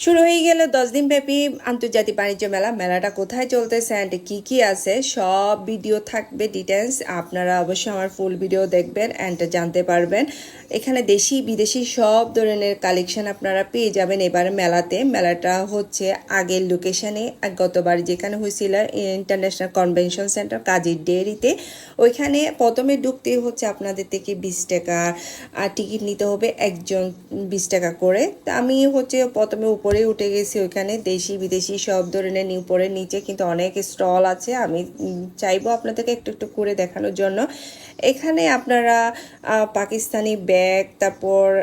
শুরু হয়ে গেল দশ দিন ব্যাপী আন্তর্জাতিক বাণিজ্য মেলা। মেলাটা কোথায় চলতেছে অ্যান্ড কি কি আছে, সব ভিডিও থাকবে ডিটেলস আপনারা অবশ্যই আমার ফুল ভিডিও দেখবেন অ্যান্ড জানতে পারবেন। এখানে দেশি, বিদেশি সব ধরনের কালেকশন আপনারা পেয়ে যাবেন এবারে মেলাতে। মেলাটা হচ্ছে আগের লোকেশনে গতবার যেখানে হয়েছিল ইন্টারন্যাশনাল কনভেনশন সেন্টার কাজের ডেয়ারিতে ওইখানে প্রথমে ঢুকতেই হচ্ছে আপনাদের থেকে বিশ টাকা। টিকিট নিতে হবে একজন বিশ টাকা করে। তা আমি হচ্ছে প্রথমে উপরে উঠে গেছি ওইখানে। দেশি, বিদেশি সব ধরনের নি- উপরে নিচে কিন্তু অনেক স্টল আছে। আমি চাইব আপনাদেরকে একটু একটু করে দেখানোর জন্য। এখানে আপনারা পাকিস্তানি ব্যাগ, তারপর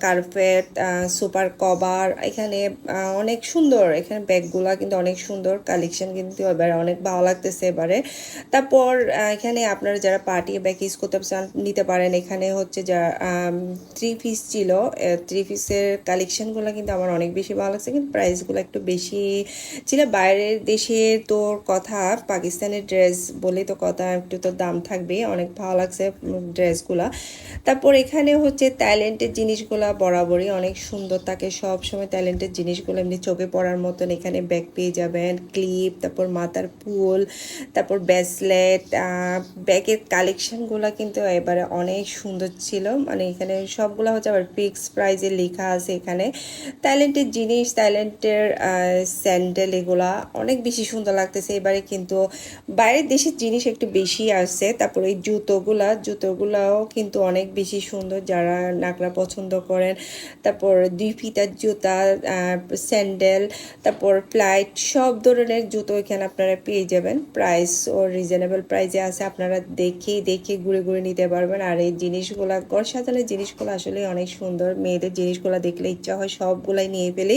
কার্পেট সুপার কভার, এখানে অনেক সুন্দর। এখানে ব্যাগগুলা কিন্তু অনেক সুন্দর। কালেকশন কিন্তু এবারে অনেক ভালো লাগতেছে এবারে। তারপর এখানে আপনারা যারা পার্টি ব্যাগ ইউজ করতে চান, নিতে পারেন। এখানে হচ্ছে যা থ্রি পিস ছিল। থ্রি পিসের কালেকশনগুলো কিন্তু আমার অনেক বেশি ভালো লাগছে, কিন্তু প্রাইসগুলো একটু বেশি। ছিল বাইরের দেশের তোর কথা, পাকিস্তানের ড্রেস বলে তো কথা, একটু তো দাম থাকবে, অনেক ভালো লাগছে ড্রেসগুলা তারপর এখানে হচ্ছে ট্যালেন্টের জিনিসগুলা বরাবরই অনেক সুন্দর থাকে সব সময় ট্যালেন্টের জিনিসগুলো এমনি চোখে পড়ার মতন। এখানে ব্যাগ পেয়ে যাবেন ক্লিপ তারপর মাথার ফুল তারপর ব্রেসলেট ব্যাগের কালেকশনগুলো কিন্তু এবারে অনেক সুন্দর ছিল। মানে এখানে সবগুলো হচ্ছে আবার ফিক্স প্রাইজে লেখা আছে এখানে। ট্যালেন্টের জিনিস ট্যালেন্টের স্যান্ডেল এগুলা অনেক বেশি সুন্দর লাগতেছে। এবারে কিন্তু বাইরের দেশের জিনিস একটু বেশি আসছে। তারপর এই জুতোগুলা, জুতোগুলাও কিন্তু অনেক বেশি সুন্দর যারা নাকড়া পছন্দ করেন। তারপর দুই ফিতার জুতা স্যান্ডেল, তারপর ফ্লাইট, সব ধরনের জুতো এখানে আপনারা পেয়ে যাবেন। প্রাইস ও রিজনেবল প্রাইসে আছে। আপনারা দেখে দেখে ঘুরে ঘুরে নিতে পারবেন। আর এই জিনিসগুলা, ঘর সাজানোর জিনিসগুলো আসলে অনেক সুন্দর। মেয়েদের জিনিসগুলো দেখলে ইচ্ছা হয় সবগুলাই নিয়ে ফেলি।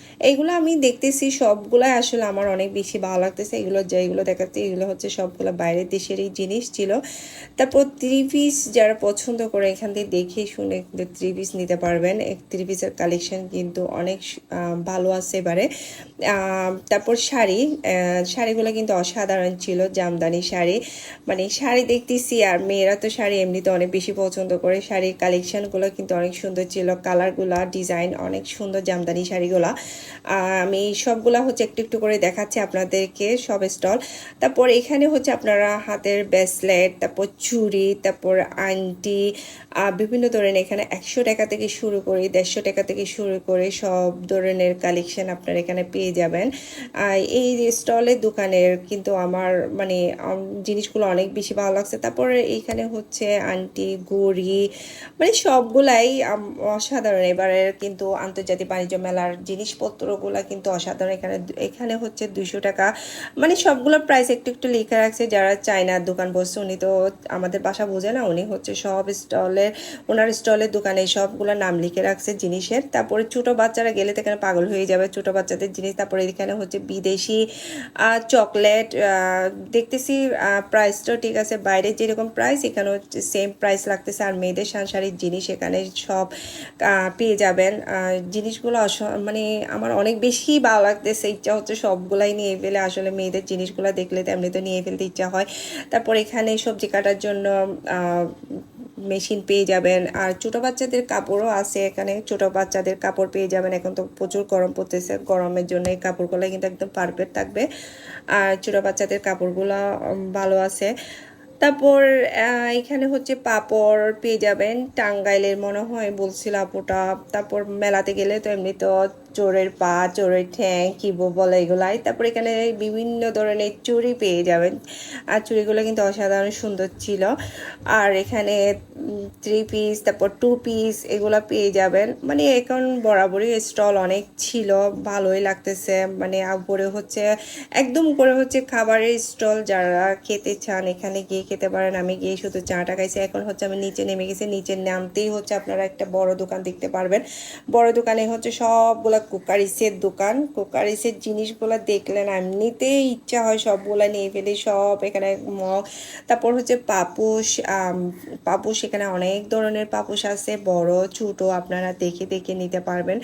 এইগুলো আমি দেখতেছি, সবগুলাই আসলে আমার অনেক বেশি ভালো লাগতেছে। এগুলো যেগুলো দেখাচ্ছে, এগুলো হচ্ছে সবগুলো বাইরের দেশেরই জিনিস ছিল। তারপর থ্রি পিস যারা পছন্দ করে এখান থেকে দেখে শুনে কিন্তু থ্রি পিস নিতে পারবেন। থ্রি পিসের কালেকশন কিন্তু অনেক ভালো আছে এবারে। তারপর শাড়ি শাড়িগুলো কিন্তু অসাধারণ ছিল, জামদানি শাড়ি। মানে শাড়ি দেখতেছি, আর মেয়েরা তো শাড়ি এমনিতে অনেক বেশি পছন্দ করে। শাড়ির কালেকশনগুলো কিন্তু অনেক সুন্দর ছিল। কালারগুলা ডিজাইন অনেক সুন্দর জামদানি শাড়িগুলা। আমি সবগুলা হচ্ছে একটু একটু করে দেখাচ্ছি আপনাদেরকে, সব স্টল। তারপর এখানে হচ্ছে আপনারা হাতের ব্রেসলেট তারপর চুড়ি, তারপর আংটি বিভিন্ন ধরনের এখানে একশো টাকা থেকে শুরু করে দেড়শো টাকা থেকে শুরু করে সব ধরনের কালেকশন আপনারা এখানে পেয়ে যাবেন। এই স্টলের দোকানের কিন্তু আমার মানে জিনিসগুলো অনেক বেশি ভালো লাগছে। তারপরে এইখানে হচ্ছে আন্টি গড়ি মানে সবগুলাই অসাধারণ। এবারের কিন্তু আন্তর্জাতিক বাণিজ্য মেলার জিনিসপত্রগুলা কিন্তু অসাধারণ। এখানে এখানে হচ্ছে দুইশো টাকা। মানে সবগুলো প্রাইস একটু একটু লিখে রাখছে যারা চায়নার দোকান বসছে, উনি তো আমাদের বাসা বোঝে না, উনি হচ্ছে সব স্টলের, ওনার স্টলের দোকানে সবগুলো নাম লিখে রাখছে জিনিসের। তারপরে ছোট বাচ্চারা গেলে তো এখানে পাগল হয়ে যাবে, ছোট বাচ্চাদের জিনিস। তারপরে এখানে হচ্ছে বিদেশি চকলেট দেখতেছি প্রাইসটাও ঠিক আছে, বাইরে যেরকম প্রাইস এখানে হচ্ছে সেম প্রাইস লাগতেছে। আর মেয়েদের সাংসারিক জিনিস এখানে সব পেয়ে যাবেন। জিনিসগুলো মানে আমার অনেক বেশি ভালো লাগতেছে। ইচ্ছা হচ্ছে সবগুলাই নিয়ে ফেলে, আসলে মেয়েদের জিনিসগুলো দেখলে তো এমনি তো নিয়ে ফেলতে ইচ্ছা হয়। তারপর এখানে সবজি কাটার জন্য মেশিন পেয়ে যাবেন। আর ছোট বাচ্চাদের কাপড়ও আছে এখানে। ছোট বাচ্চাদের কাপড় পেয়ে যাবেন। এখন তো প্রচুর গরম পড়তেছে। গরমের জন্য এই কাপড়গুলো কিন্তু একদম পারফেক্ট থাকবে। আর ছোট বাচ্চাদের কাপড়গুলো ভালো আছে। তারপর এখানে হচ্ছে পাপড় পেয়ে যাবেন। টাঙ্গাইলের মনে হয় বলছিল আপুটা। তারপর মেলাতে গেলে তো এমনি তো চোরের পা, চোরের ঠ্যাং কি বলে এগুলাই। তারপর এখানে বিভিন্ন ধরনের চুড়ি পেয়ে যাবেন। আর চুড়িগুলো কিন্তু অসাধারণ সুন্দর ছিল। আর এখানে থ্রি পিস তারপর টু পিস এগুলো পেয়ে যাবেন। মানে এখন বরাবরই স্টল অনেক ছিল। ভালোই লাগতেছে। মানে উপরে হচ্ছে, একদম উপরে হচ্ছে খাবারের স্টল যারা খেতে চান, এখানে গিয়ে খেতে পারেন। আমি গিয়ে শুধু চাটা খাইছি। এখন হচ্ছে আমি নিচে নেমে গেছি। নিচে নামতেই হচ্ছে। আপনারা একটা বড় দোকান দেখতে পারবেন। বড় দোকানে হচ্ছে সবগুলা কুকারিসের দোকান। কুকারিসের জিনিসগুলো দেখলেন, এমনিতেই ইচ্ছা হয় সবগুলা নিয়ে ফেলি, সব এখানে মগ। তারপর হচ্ছে পাপুস পাপুস এখানে অনেক ধরনের পাপুস আছে, বড়, ছোট, আপনারা দেখে দেখে নিতে পারবেন।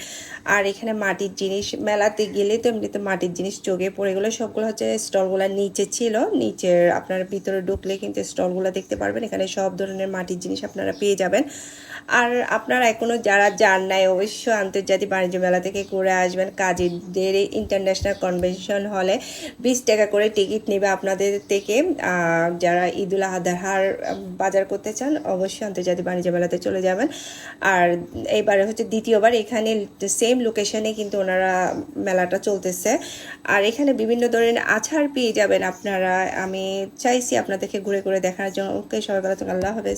আর এখানে মাটির জিনিস, মেলাতে গেলে তো এমনিতে মাটির জিনিস চোখে পড়ে গেলে সবগুলো হচ্ছে স্টলগুলো নিচে ছিল। নিচের আপনারা ভিতরে ঢুকলে কিন্তু স্টলগুলো দেখতে পারবেন, এখানে সব ধরনের মাটির জিনিস আপনারা পেয়ে যাবেন। আর আপনারা এখনও যারা যান নাই, অবশ্যই আন্তর্জাতিক বাণিজ্য মেলা থেকে ঘুরে আসবেন। কাজীদের ইন্টারন্যাশনাল কনভেনশন হলে বিশ টাকা করে টিকিট নেবে আপনাদের থেকে। যারা ঈদুল আজহার বাজার করতে চান অবশ্যই আন্তর্জাতিক বাণিজ্য মেলাতে চলে যাবেন। আর এইবারে হচ্ছে দ্বিতীয়বার এখানে সেম লোকেশনে কিন্তু ওনারা মেলাটা চলতেছে। আর এখানে বিভিন্ন ধরনের আছাড় পেয়ে যাবেন আপনারা। আমি চাইছি আপনাদেরকে ঘুরে ঘুরে দেখার জন্য। ওকে সবাই ভালো থাকুন, আল্লাহ হাফেজ।